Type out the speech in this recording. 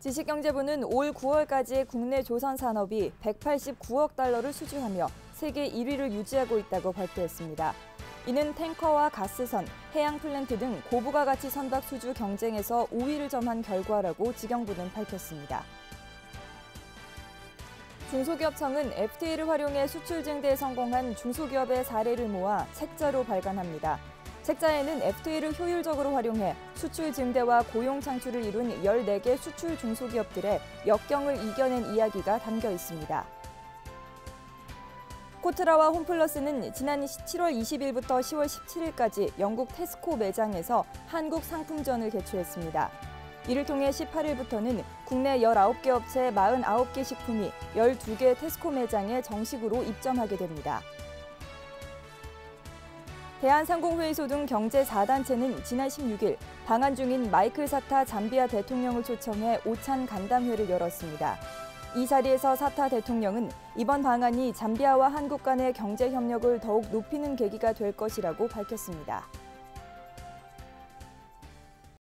지식경제부는 올 9월까지 국내 조선 산업이 189억 달러를 수주하며 세계 1위를 유지하고 있다고 발표했습니다. 이는 탱커와 가스선, 해양 플랜트 등 고부가 가치 선박 수주 경쟁에서 5위를 점한 결과라고 지경부는 밝혔습니다. 중소기업청은 FTA를 활용해 수출 증대에 성공한 중소기업의 사례를 모아 책자로 발간합니다. 책자에는 FTA를 효율적으로 활용해 수출 증대와 고용 창출을 이룬 14개 수출 중소기업들의 역경을 이겨낸 이야기가 담겨 있습니다. 코트라와 홈플러스는 지난 7월 20일부터 10월 17일까지 영국 테스코 매장에서 한국 상품전을 개최했습니다. 이를 통해 18일부터는 국내 19개 업체 49개 식품이 12개 테스코 매장에 정식으로 입점하게 됩니다. 대한상공회의소 등 경제 4단체는 지난 16일 방한 중인 마이클 사타 잠비아 대통령을 초청해 오찬 간담회를 열었습니다. 이 자리에서 사타 대통령은 이번 방안이 잠비아와 한국 간의 경제 협력을 더욱 높이는 계기가 될 것이라고 밝혔습니다.